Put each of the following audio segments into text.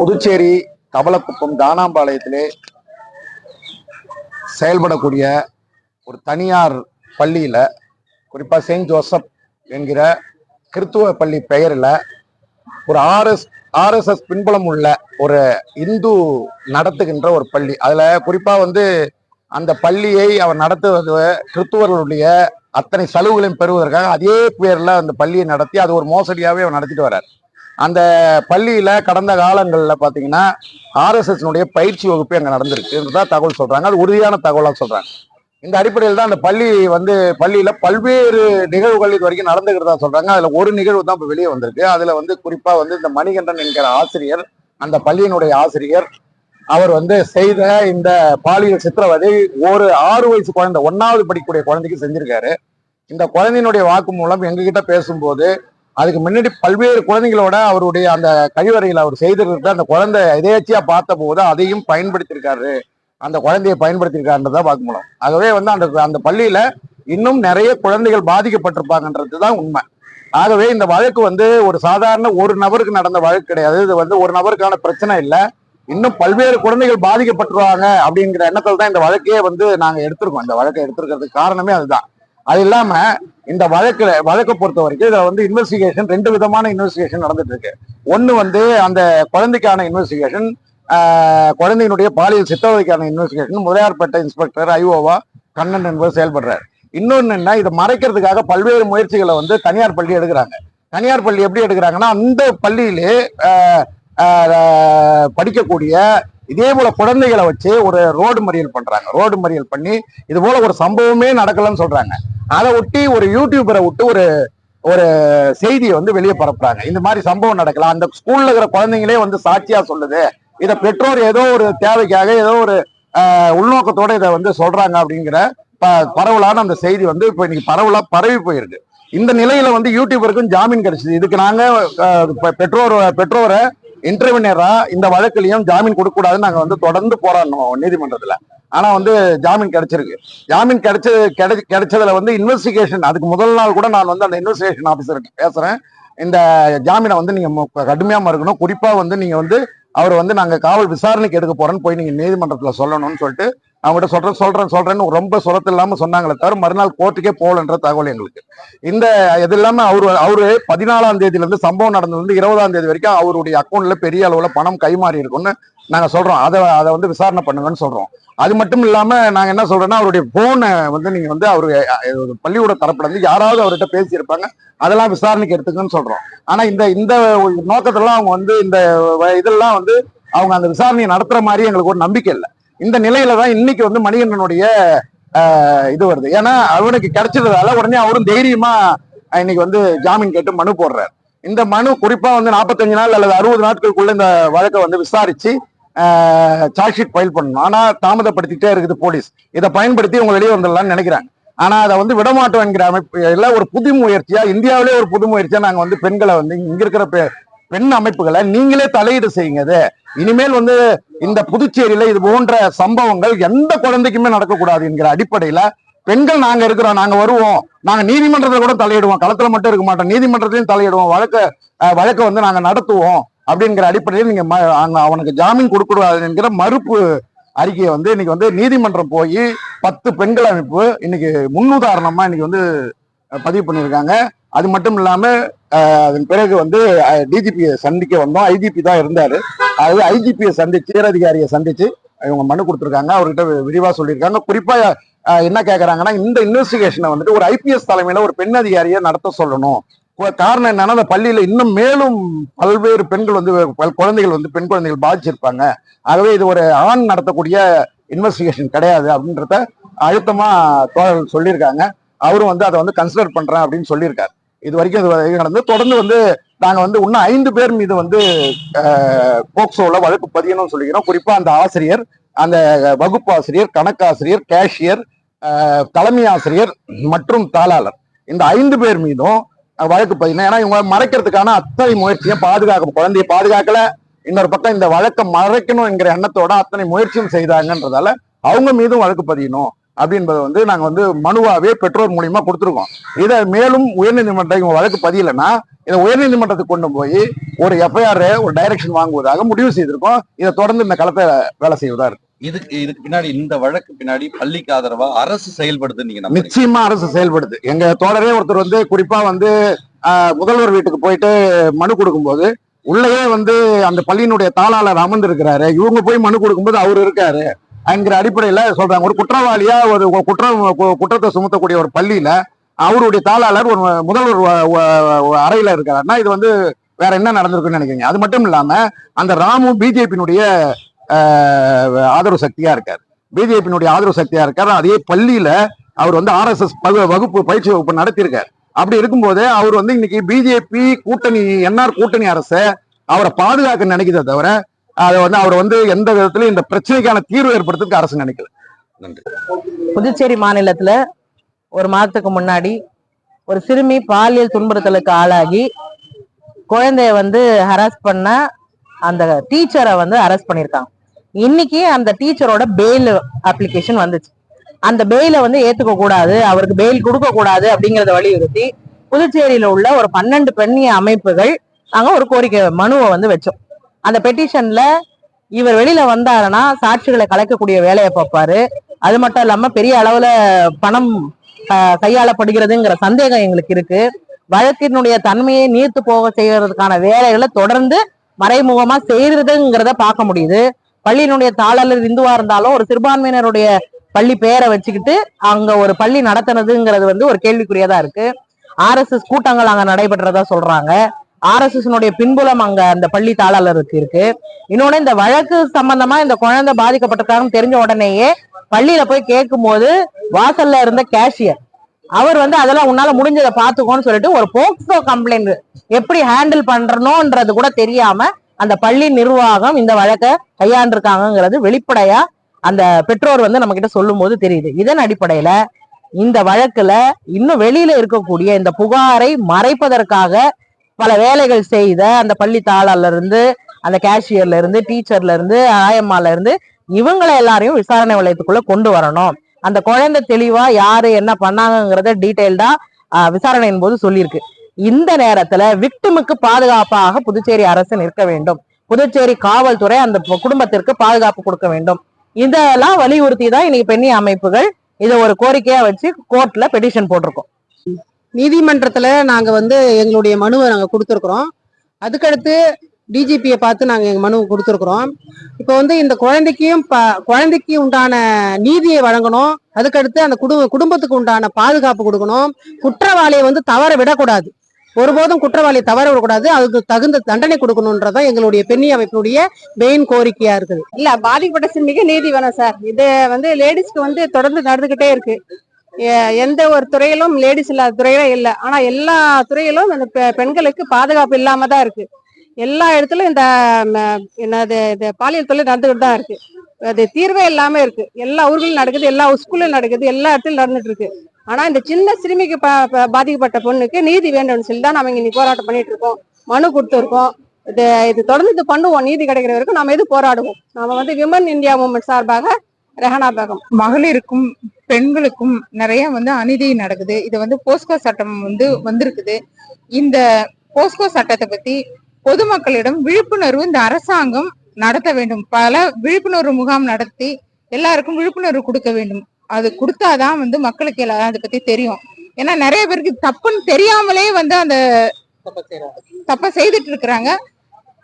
புதுச்சேரி கவலக்குப்பம் தானாம்பாளையத்திலே செயல்படக்கூடிய ஒரு தனியார் பள்ளியில் குறிப்பாக செயின்ட் ஜோசப் என்கிற கிறித்துவ பள்ளி பெயரில் ஒரு ஆர்எஸ் ஆர்எஸ்எஸ் பின்புலம் உள்ள ஒரு இந்து நடத்துகின்ற ஒரு பள்ளி. அதில் குறிப்பாக வந்து அந்த பள்ளியை அவர் நடத்துவது கிறித்துவர்களுடைய அத்தனை சலுகைகளையும் பெறுவதற்காக அதே பேரில் அந்த பள்ளியை நடத்தி அது ஒரு மோசடியாகவே அவர் நடத்திட்டு வர்றார். அந்த பள்ளியில் கடந்த காலங்களில் பார்த்தீங்கன்னா ஆர்எஸ்எஸ்னுடைய பயிற்சி வகுப்பு அங்கே நடந்திருக்குன்றதான் தகவல் சொல்கிறாங்க அது உறுதியான தகவலாக சொல்கிறாங்க இந்த அடிப்படையில் தான் அந்த பள்ளி வந்து பள்ளியில் பல்வேறு நிகழ்வுகள் இது வரைக்கும் நடந்துக்கிறதா சொல்கிறாங்க அதில் ஒரு நிகழ்வு தான் இப்போ வெளியே வந்திருக்கு. அதில் வந்து குறிப்பாக வந்து இந்த மணிகண்டன் என்கிற ஆசிரியர் அந்த பள்ளியினுடைய ஆசிரியர் அவர் வந்து செய்த இந்த பாலியல் சித்திரவதை ஒரு ஆறு வயசு குழந்தை ஒன்னாவது படிக்கக்கூடிய குழந்தைக்கு செஞ்சிருக்காரு. இந்த குழந்தையினுடைய வாக்கு மூலம் எங்ககிட்ட பேசும்போது அதுக்கு முன்னாடி பல்வேறு குழந்தைங்களோட அவருடைய அந்த கழிவறையில் அவர் செய்திருக்கிற அந்த குழந்தை எதேச்சியா பார்த்த போது அதையும் பயன்படுத்தியிருக்காரு. அந்த குழந்தையை பயன்படுத்தியிருக்காருன்றதான் பார்க்க முடியும் ஆகவே வந்து அந்த அந்த பள்ளியில இன்னும் நிறைய குழந்தைகள் பாதிக்கப்பட்டிருப்பாங்கன்றது தான் உண்மை. ஆகவே இந்த வழக்கு வந்து ஒரு சாதாரண ஒரு நபருக்கு நடந்த வழக்கு கிடையாது. இது வந்து ஒரு நபருக்கான பிரச்சனை இல்லை. இன்னும் பல்வேறு குழந்தைகள் பாதிக்கப்பட்டுருவாங்க அப்படிங்கிற எண்ணத்தில் தான் இந்த வழக்கையே வந்து நாங்கள் எடுத்திருக்கோம். இந்த வழக்கை எடுத்திருக்கிறதுக்கு காரணமே அதுதான். அது இல்லாம இந்த வழக்குல வழக்கை பொறுத்த வரைக்கும் இதுல வந்து இன்வெஸ்டிகேஷன் ரெண்டு விதமான இன்வெஸ்டிகேஷன் நடந்துட்டு இருக்கு. ஒன்னு வந்து அந்த குழந்தைக்கான இன்வெஸ்டிகேஷன் குழந்தையினுடைய பாலியல் சித்தவதைக்கான இன்வெஸ்டிகேஷன் முதலியார்பேட்டை இன்ஸ்பெக்டர் ஐஓவா கண்ணன் என்பவர் செயல்படுறாரு. இன்னொன்னு என்ன இதை மறைக்கிறதுக்காக பல்வேறு முயற்சிகளை வந்து தனியார் பள்ளி எடுக்கிறாங்க. தனியார் பள்ளி எப்படி எடுக்கிறாங்கன்னா அந்த பள்ளியிலே படிக்கக்கூடிய இதே போல குழந்தைகளை வச்சு ஒரு ரோடு மறியல் பண்றாங்க. ரோடு மறியல் பண்ணி இது போல ஒரு சம்பவமே நடக்கலன்னு சொல்றாங்க. அதை ஒட்டி ஒரு யூடியூபரை விட்டு ஒரு ஒரு செய்தியை வந்து வெளியே பரப்புறாங்க. இந்த மாதிரி சம்பவம் நடக்கலாம். அந்த ஸ்கூல்ல இருக்கிற குழந்தைங்களே வந்து சாட்சியா சொல்லுது. இதை பெற்றோர் ஏதோ ஒரு தேவைக்காக ஏதோ ஒரு உள்நோக்கத்தோட இதை வந்து சொல்றாங்க அப்படிங்கிற ப- பரவலான அந்த செய்தி வந்து இப்போ இன்னைக்கு பரவலா பரவி போயிருக்கு. இந்த நிலையில வந்து யூடியூபருக்கும் ஜாமீன் கிடைச்சது. இதுக்கு நாங்க பெற்றோர் பெற்றோரை இன்டர்வினரா இந்த வழக்குலையும் ஜாமீன் கொடுக்க கூடாதுன்னு நாங்க வந்து தொடர்ந்து போராடணும் நீதிமன்றத்துல. ஆனா வந்து ஜாமீன் கிடைச்சிருக்கு. ஜாமீன் கிடைச்ச கிடை கிடைச்சதுல வந்து இன்வெஸ்டிகேஷன் அதுக்கு முதல் நாள் கூட நான் வந்து அந்த இன்வெஸ்டிகேஷன் ஆஃபீஸர்கிட்ட பேசுறேன். இந்த ஜாமீனை வந்து நீங்க கடுமையாக கடுமையா மறுக்கணும். குறிப்பா வந்து நீங்க வந்து அவர் வந்து நாங்க காவல் விசாரணைக்கு எடுக்க போறோம்னு போய் நீங்க நீதிமன்றத்துல சொல்லணும்னு சொல்லிட்டு அவங்ககிட்ட சொல்றேன் சொல்றேன் சொல்றேன்னு ரொம்ப சுரத்து இல்லாம சொன்னாங்களே தவிர மறுநாள் கோர்ட்டுக்கே போகலன்ற தகவல் எங்களுக்கு. இந்த இது இல்லாம அவரு அவரு பதினாலாம் தேதியில இருந்து சம்பவம் நடந்தது வந்து இருபதாம் தேதி வரைக்கும் அவருடைய அக்கௌண்ட்ல பெரிய அளவுல பணம் கைமாறி இருக்கும்னு நாங்க சொல்றோம். அதை அதை வந்து விசாரணை பண்ணுங்கன்னு சொல்றோம். அது மட்டும் இல்லாம நாங்க என்ன சொல்றோம்னா அவருடைய போனை வந்து நீங்க வந்து அவரு ஒரு பள்ளியோட தரப்புல இருந்து யாராவது அவர்கிட்ட பேசியிருப்பாங்க. அதெல்லாம் விசாரணைக்கு எடுத்துக்கன்னு சொல்றோம். ஆனா இந்த இந்த நோக்கத்தெல்லாம் அவங்க வந்து இந்த வ- இதெல்லாம் வந்து அவங்க அந்த விசாரணையை நடத்துற மாதிரி எங்களுக்கு ஒரு நம்பிக்கை இல்லை. இந்த நிலையில தான் இன்னைக்கு வந்து மணிகண்டனுடைய இது வருது. ஏன்னா அவனுக்கு கிடைச்சதால உடனே அவரும் தைரியமா இன்னைக்கு வந்து ஜாமீன் கேட்டு மனு போடுறாரு. இந்த மனு குறிப்பா வந்து நாற்பத்தஞ்சு நாள் அல்லது அறுபது நாட்களுக்குள்ள இந்த வழக்கை வந்து விசாரிச்சு சார்ஜ் ஷீட் ஃபைல் பண்ணணும். ஆனா தாமதப்படுத்திட்டே இருக்குது போலீஸ். இதை பயன்படுத்தி உங்க வெளியே வந்துடலாம்னு நினைக்கிறாங்க ஆனா அதை வந்து விடமாட்டோம் என்கிற அமைப்பு எல்லாம் ஒரு புது முயற்சியா இந்தியாவிலே ஒரு புது முயற்சியா நாங்க வந்து பெண்களை வந்து இங்க இருக்கிற பெ- பெண் அமைப்புகளை நீங்களே தலையீடு செய்யுங்க இனிமேல் வந்து இந்த புதுச்சேரியில இது போன்ற சம்பவங்கள் எந்த குழந்தைக்குமே நடக்கக்கூடாது என்கிற அடிப்படையில பெண்கள் நாங்க இருக்கிறோம் நாங்க வருவோம். நாங்க நீதிமன்றத்தில் கூட தலையிடுவோம். களத்துல மட்டும் இருக்க மாட்டோம். நீதிமன்றத்திலையும் தலையிடுவோம். வழக்கு வழக்கை வந்து நாங்க நடத்துவோம் அப்படிங்கிற அடிப்படையில் நீங்க ம- அவனுக்கு ஜாமீன் கொடுக்கூடாது என்கிற மறுப்பு அறிக்கையை வந்து இன்னைக்கு வந்து நீதிமன்றம் போய் பத்து பெண்கள் அமைப்பு இன்னைக்கு முன்னுதாரணமா இன்னைக்கு வந்து பதிவு பண்ணியிருக்காங்க. அது மட்டும் இல்லாம அதன் பிறகு வந்து டிஜிபியை சந்திக்க வந்தோம். ஐஜிபி தான் இருந்தாரு. அதாவது ஐஜிபியை சந்திச்சு உயரதிகாரியை சந்திச்சு இவங்க மனு கொடுத்துருக்காங்க. அவர்கிட்ட விரிவா சொல்லியிருக்காங்க. குறிப்பா என்ன கேட்கறாங்கன்னா இந்த இன்வெஸ்டிகேஷனை வந்துட்டு ஒரு ஐபிஎஸ் தலைமையில ஒரு பெண் அதிகாரியை நடத்த சொல்லணும். காரணம் என்னன்னா அந்த பள்ளியில இன்னும் மேலும் பல்வேறு பெண்கள் வந்து பல் குழந்தைகள் வந்து பெண் குழந்தைகள் பாதிச்சிருப்பாங்க. ஆகவே இது ஒரு ஆண் நடத்தக்கூடிய இன்வெஸ்டிகேஷன் கிடையாது அப்படின்றத அழுத்தமா தோழர்கள் சொல்லியிருக்காங்க. அவரும் வந்து அதை வந்து கன்சிடர் பண்றேன் அப்படின்னு சொல்லியிருக்காரு. இது வரைக்கும் இது வரைக்கும் நடந்து தொடர்ந்து வந்து நாங்கள் வந்து இன்னும் ஐந்து பேர் மீது வந்து போக்சோவில் வழக்கு பதியணும்னு சொல்லிக்கிறோம். குறிப்பாக அந்த ஆசிரியர் அந்த வகுப்பு ஆசிரியர் கணக்காசிரியர் கேஷியர் தலைமை ஆசிரியர் மற்றும் தாளாளர். இந்த ஐந்து பேர் மீதும் வழக்கு பதியணும். ஏன்னா இவங்க மறைக்கிறதுக்கான அத்தனை முயற்சியும் பாதுகாக்க குழந்தையை பாதுகாக்கல. இன்னொரு பக்கம் இந்த வழக்கை மறைக்கணும் என்கிற எண்ணத்தோட அத்தனை முயற்சியும் செய்தாங்கன்றதால அவங்க மீதும் வழக்கு பதியணும். அப்படின்றத வந்து நாங்க வந்து மனுவாவே பெற்றோர் மூலியமா கொடுத்துருக்கோம். இதை மேலும் உயர்நீதிமன்றம் இவங்க வழக்கு பதியலைன்னா இதை உயர்நீதிமன்றத்துக்கு கொண்டு போய் ஒரு எஃப்ஐஆர் ஒரு டைரக்ஷன் வாங்குவதாக முடிவு செய்திருக்கோம். இதை தொடர்ந்து இந்த களத்தை வேலை செய்வதா இருக்கு. இதுக்கு இதுக்கு பின்னாடி இந்த வழக்கு பின்னாடி பள்ளிக்கு ஆதரவா அரசு செயல்படுது நீங்க நிச்சயமா அரசு செயல்படுது. எங்க தோழரே ஒருத்தர் வந்து குறிப்பா வந்து முதல்வர் வீட்டுக்கு போயிட்டு மனு கொடுக்கும்போது உள்ளேயே வந்து அந்த பள்ளியினுடைய தாளாளர் அமர்ந்திருக்கிறாரு. இவங்க போய் மனு கொடுக்கும்போது அவர் இருக்காரு. என்கிற அடிப்படையில சொல்றாங்க. ஒரு குற்றவாளியா ஒரு குற்றம் கு- குற்றத்தை சுமத்தக்கூடிய ஒரு பள்ளியில அவருடைய தாளாளர் ஒரு முதல்வர் அறையில இருக்காருன்னா இது வந்து வேற என்ன நடந்திருக்குன்னு நினைக்கிறீங்க? அது மட்டும் இல்லாம அந்த ராமு பிஜேபியினுடைய ஆதரவு சக்தியா இருக்காரு. பிஜேபியினுடைய ஆதரவு சக்தியா இருக்காரு. அதே பள்ளியில அவர் வந்து ஆர்எஸ்எஸ் வகுப்பு பயிற்சி வகுப்பு நடத்தியிருக்காரு. அப்படி இருக்கும்போது அவர் வந்து இன்னைக்கு பிஜேபி கூட்டணி என்ஆர் கூட்டணி அரசை அவரை பாதுகாக்க நினைக்கிறத தவிர அதை வந்து அவர் வந்து எந்த விதத்திலும் இந்த பிரச்சனைக்கான தீர்வு ஏற்படுத்துறதுக்கு அரசு நினைக்கல. நன்றி. புதுச்சேரி மாநிலத்துல ஒரு மாதத்துக்கு முன்னாடி ஒரு சிறுமி பாலியல் துன்புறுத்தலுக்கு ஆளாகி குழந்தைய வந்து ஹராஸ் பண்ண அந்த டீச்சரை வந்து அரெஸ்ட் பண்ணியிருக்காங்க. இன்னைக்கு அந்த டீச்சரோட பெயில் அப்ளிகேஷன் வந்துச்சு. அந்த பெயிலை வந்து ஏத்துக்க கூடாது அவருக்கு பெயில் கொடுக்க கூடாது அப்படிங்கறத வலியுறுத்தி புதுச்சேரியில உள்ள ஒரு பன்னெண்டு பெண்ணிய அமைப்புகள் நாங்க ஒரு கோரிக்கை மனுவை வந்து வச்சோம். அந்த பெட்டிஷன்ல இவர் வெளியில வந்தாருன்னா சாட்சிகளை கலைக்கக்கூடிய வேலையை பார்ப்பாரு. அது மட்டும் இல்லாம பெரிய அளவுல பணம் கையாளப்படுகிறதுங்கிற சந்தேகம் எங்களுக்கு இருக்கு. வழக்கினுடைய தன்மையை நீர்த்து போக செய்யறதுக்கான வேலைகளை தொடர்ந்து மறைமுகமா செய்யறதுங்கிறத பார்க்க முடியுது. பள்ளியினுடைய தாளர் இந்துவா இருந்தாலும் ஒரு சிறுபான்மையினருடைய பள்ளி பெயரை வச்சுக்கிட்டு அங்க ஒரு பள்ளி நடத்துனதுங்கிறது வந்து ஒரு கேள்விக்குரியதா இருக்கு. ஆர்எஸ்எஸ் கூட்டங்கள் அங்க நடைபெற்றதா சொல்றாங்க. ஆர்எஸ்எஸ்னுடைய பின்புலம் அங்க அந்த பள்ளி தாளாளருக்கு இருக்கு. இன்னொன்னு இந்த வழக்கு சம்பந்தமா இந்த குழந்தை பாதிக்கப்பட்டிருக்காங்கன்னு தெரிஞ்ச உடனேயே பள்ளியில போய் கேட்கும் போது வாசல்ல இருந்த கேஷியர் அவர் வந்து அதெல்லாம் உன்னால முடிஞ்சதை பாத்துக்கோன்னு சொல்லிட்டு ஒரு போக்சோ கம்ப்ளைண்ட் எப்படி ஹேண்டில் பண்றணும்ன்றது கூட தெரியாம அந்த பள்ளி நிர்வாகம் இந்த வழக்கை கையாண்டிருக்காங்கங்கிறது வெளிப்படையா அந்த பெற்றோர் வந்து நம்ம கிட்ட சொல்லும் போது தெரியுது. இதன் அடிப்படையில இந்த வழக்குல இன்னும் வெளியில இருக்கக்கூடிய இந்த புகாரை மறைப்பதற்காக பல வேலைகள் செய்த அந்த பள்ளி தாளால இருந்து அந்த கேஷியர்ல இருந்து டீச்சர்ல இருந்து ஆயம்மால இருந்து இவங்களை எல்லாரையும் விசாரணை வளையத்துக்குள்ள கொண்டு வரணும். அந்த குழந்தை தெளிவா யாரு என்ன பண்ணாங்கங்கிறத டீட்டெயில்டா விசாரணையின் போது சொல்லியிருக்கு. இந்த நேரத்துல விக்டிமுக்கு பாதுகாப்பாக புதுச்சேரி அரசு நிற்க வேண்டும். புதுச்சேரி காவல்துறை அந்த குடும்பத்திற்கு பாதுகாப்பு கொடுக்க வேண்டும். இதெல்லாம் வலியுறுத்தி தான் இன்னைக்கு பெண்ணி அமைப்புகள் இதை ஒரு கோரிக்கையா வச்சு கோர்ட்ல பெட்டிஷன் போட்டிருக்கோம். நீதிமன்றத்துல நாங்க வந்து எங்களுடைய மனுவை நாங்க கொடுத்துருக்குறோம். அதுக்கடுத்து டிஜிபியை பார்த்து நாங்க எங்க மனு கொடுத்துருக்குறோம். இப்போ வந்து இந்த குழந்தைக்கும் ப- குழந்தைக்கு உண்டான நீதியை வழங்கணும். அதுக்கடுத்து அந்த குடும்ப குடும்பத்துக்கு உண்டான பாதுகாப்பு கொடுக்கணும். குற்றவாளியை வந்து தவற விடக்கூடாது. ஒருபோதும் குற்றவாளியை தவற விடக்கூடாது. அதுக்கு தகுந்த தண்டனை கொடுக்கணுன்றதான் எங்களுடைய பெண்ணி அமைப்பினுடைய மெயின் கோரிக்கையா இருக்குது. இல்ல பாதிக்கப்பட்ட சிறுமிக்கு நீதி வேணும் சார். இது வந்து லேடிஸ்க்கு வந்து தொடர்ந்து நடந்துகிட்டே இருக்கு. எந்த ஒரு துறையிலும் லேடிஸ் இல்லாத துறையில இல்லை. ஆனா எல்லா துறையிலும் இந்த பெ- பெண்களுக்கு பாதுகாப்பு இல்லாம தான் இருக்கு. எல்லா இடத்துலயும் இந்த ம, என்னது இந்த பாலியல் தொழில் நடந்துகிட்டு தான் இருக்கு. அது தீர்வே இல்லாம இருக்கு. எல்லா ஊர்களும் நடக்குது எல்லா ஸ்கூல்லும் நடக்குது எல்லா இடத்துலயும் நடந்துட்டு இருக்கு. ஆனா இந்த சின்ன சிறுமிக்கு ப- ப- பாதிக்கப்பட்ட பொண்ணுக்கு நீதி வேண்டும்னு சொல்லி தான் நம்ம இங்க இன்னைக்கு போராட்டம் பண்ணிட்டு இருக்கோம். மனு கொடுத்துருக்கோம். இது இது தொடர்ந்து இது பண்ணுவோம். நீதி கிடைக்கிற வரைக்கும் நாம இது போராடுவோம்? நாம வந்து விமன் இந்தியா மூமெண்ட் சார்பாக ரெஹனா பேகம் மகளிருக்கும் பெண்களுக்கும் நிறைய வந்து அநீதி நடக்குது. இது வந்து போஸ்கோ சட்டம் வந்து வந்திருக்குது. இந்த போஸ்கோ சட்டத்தை பத்தி பொதுமக்களிடம் விழிப்புணர்வு இந்த அரசாங்கம் நடத்த வேண்டும். பல விழிப்புணர்வு முகாம் நடத்தி எல்லாருக்கும் விழிப்புணர்வு கொடுக்க வேண்டும். அது கொடுத்தாதான் வந்து மக்களுக்கு எல்லாம் அதை பத்தி தெரியும். ஏன்னா நிறைய பேருக்கு தப்புன்னு தெரியாமலே வந்து அந்த தப்ப செய்துட்டு இருக்கிறாங்க.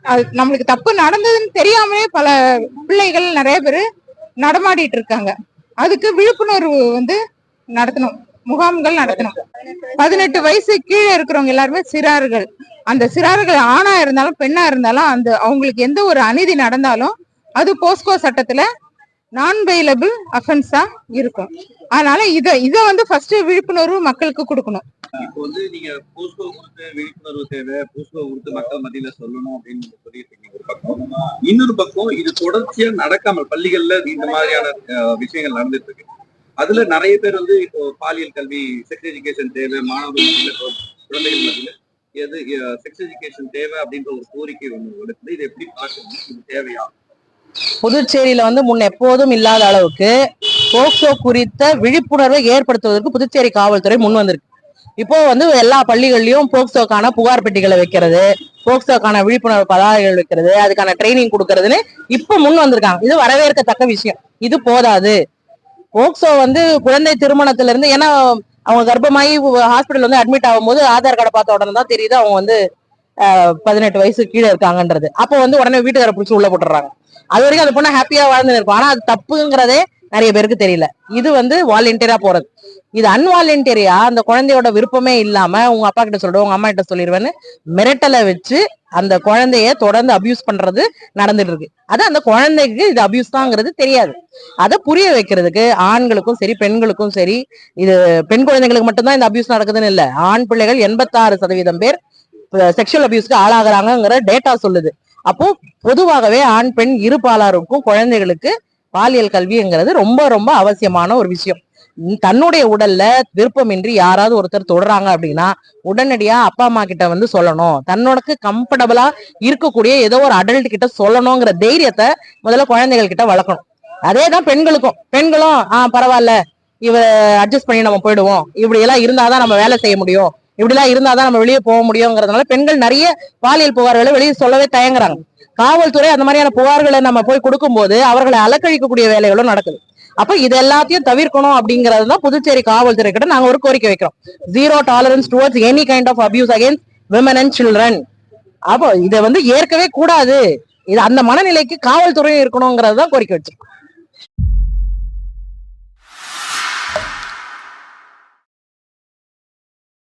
அது நம்மளுக்கு தப்பு நடந்ததுன்னு தெரியாமலே பல பிள்ளைகள் நிறைய பேர் நடமாடிட்டு இருக்காங்க. அதுக்கு விழிப்புணர்வு வந்து நடத்தணும். முகாம்கள் நடத்தணும். பதினெட்டு வயசு கீழே இருக்கிறவங்க எல்லாருமே சிறார்கள். அந்த சிறார்கள் ஆணா இருந்தாலும் பெண்ணா இருந்தாலும் அந்த அவங்களுக்கு எந்த ஒரு அநீதி நடந்தாலும் அது போஸ்கோ சட்டத்துல நான் வெயிலபிள் அஃபென்ஸா இருக்கும். அதனால இதை இதை வந்து ஃபர்ஸ்ட் விழிப்புணர்வு மக்களுக்கு கொடுக்கணும். இப்போ வந்து நீங்க போஸ்கோ கொடுத்து விழிப்புணர்வு தேவை போஸ்கோ கொடுத்து மக்கள் மத்தியில சொல்லணும் அப்படின்னு நீங்க சொல்லிட்டு இருக்கீங்க ஒரு பக்கம். இன்னொரு பக்கம் இது தொடர்ச்சியா நடக்காமல் பள்ளிகள்ல இந்த மாதிரியான விஷயங்கள் நடந்துட்டு இருக்கு அதுல நிறைய பேர் வந்து இப்போ பாலியல் கல்வி செக்ஸ் எஜுகேஷன் தேவை மாணவர்கள் குழந்தைகள் மத்தியில எது செக்ஸ் எஜுகேஷன் தேவை அப்படின்ற ஒரு கோரிக்கை ஒன்று எடுத்து இது எப்படி பார்க்கணும்? இது தேவையா? புதுச்சேரியில வந்து முன் எப்போதும் இல்லாத அளவுக்கு போக்சோ குறித்த விழிப்புணர்வை ஏற்படுத்துவதற்கு புதுச்சேரி காவல்துறை முன் வந்திருக்கு. இப்போ வந்து எல்லா பள்ளிகள்லயும் போக்சோக்கான புகார் பெட்டிகளை வைக்கிறது போக்சோக்கான விழிப்புணர்வு பதாகைகள் வைக்கிறது அதுக்கான ட்ரைனிங் கொடுக்கறதுன்னு இப்ப முன் வந்திருக்காங்க. இது வரவேற்கத்தக்க விஷயம். இது போதாது. போக்சோ வந்து குழந்தை திருமணத்துல இருந்து ஏன்னா அவங்க கர்ப்பமாயி ஹாஸ்பிட்டல் வந்து அட்மிட் ஆகும்போது ஆதார் கார்டை பார்த்த உடனே தான் தெரியுது அவங்க வந்து பதினெட்டு வயசு கீழே இருக்காங்கன்றது. அப்போ வந்து உடனே வீட்டுக்கார பிடிச்சி உள்ள போட்டுறாங்க அது வரைக்கும் அந்த பொண்ணு ஹாப்பியா வாழ்ந்து இருப்பான் ஆனா அது தப்புங்கிறதே நிறைய பேருக்கு தெரியல. இது வந்து வாலண்டியரா போறது. இது அன்வாலண்டியரியா அந்த குழந்தையோட விருப்பமே இல்லாம உங்க அப்பா கிட்ட சொல்லிடுவோம் உங்க அம்மா கிட்ட சொல்லிடுவேன்னு மிரட்டலை வச்சு அந்த குழந்தைய தொடர்ந்து அபியூஸ் பண்றது நடந்துட்டு இருக்கு. அது அந்த குழந்தைக்கு இது அபியூஸ் தாங்கிறது தெரியாது. அதை புரிய வைக்கிறதுக்கு ஆண்களுக்கும் சரி பெண்களுக்கும் சரி இது பெண் குழந்தைங்களுக்கு மட்டும்தான் இந்த அபியூஸ் நடக்குதுன்னு இல்லை. ஆண் பிள்ளைகள் எண்பத்தாறு சதவீதம் பேர் செக்ஷுவல் அபியூஸ்க்கு ஆளாகிறாங்கிற டேட்டா சொல்லுது. அப்போ பொதுவாகவே ஆண் பெண் இரு பாலாருக்கும் குழந்தைகளுக்கு பாலியல் கல்விங்கிறது ரொம்ப ரொம்ப அவசியமான ஒரு விஷயம். தன்னுடைய உடல்ல விருப்பமின்றி யாராவது ஒருத்தர் தொடுறாங்க அப்படின்னா உடனடியா அப்பா அம்மா கிட்ட வந்து சொல்லணும். தன்னோடக்கு கம்ஃபர்டபுளா இருக்கக்கூடிய ஏதோ ஒரு அடல்ட் கிட்ட சொல்லணுங்கிற தைரியத்தை முதல்ல குழந்தைகள் கிட்ட வளர்க்கணும். அதே தான் பெண்களுக்கும். பெண்களும் ஆஹ் பரவாயில்ல. இவ அட்ஜஸ்ட் பண்ணி நம்ம போயிடுவோம். இப்படி எல்லாம் இருந்தாதான் நம்ம வேலை செய்ய முடியும். இப்படி எல்லாம் இருந்தாதான் நம்ம வெளியே போக முடியுங்கிறதுனால பெண்கள் நிறைய பாலியல் புகார்களை வெளியே சொல்லவே தயங்குறாங்க. காவல்துறை அந்த மாதிரியான புகார்களை நம்ம போய் கொடுக்கும்போது அவர்களை அலக்கழிக்கக்கூடிய வேலைகளும் நடக்குது. அப்ப இது எல்லாத்தையும் தவிர்க்கணும் அப்படிங்கறது தான் புதுச்சேரி காவல்துறை கிட்ட நாங்க ஒரு கோரிக்கை வைக்கிறோம். Zero tolerance towards any kind of abuse against women and children அப்போ இதை வந்து ஏற்கவே கூடாது. இது அந்த மனநிலைக்கு காவல்துறையும் இருக்கணுங்கிறது தான் கோரிக்கை வச்சிருக்கோம்.